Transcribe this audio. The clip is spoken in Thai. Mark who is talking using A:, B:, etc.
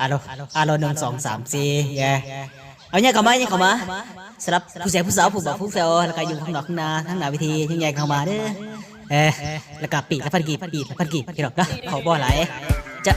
A: อาโลอาโลหนึ่งสองสามสี่แย้เอาเนี่ยเข้ามาเนี่ยเข้ามาสำหรับผู้เสียผู้สาวผู้บ่าวผู้แฟวแล้วก็อยู่ข้างนอกข้างหนาทั้งหน้าวิธียังหญ่เข้ามาเด้อเออแล้วก็ปีและพันกีบปีกและพันกี่พี่น้องนะเขาบ่หลายจะ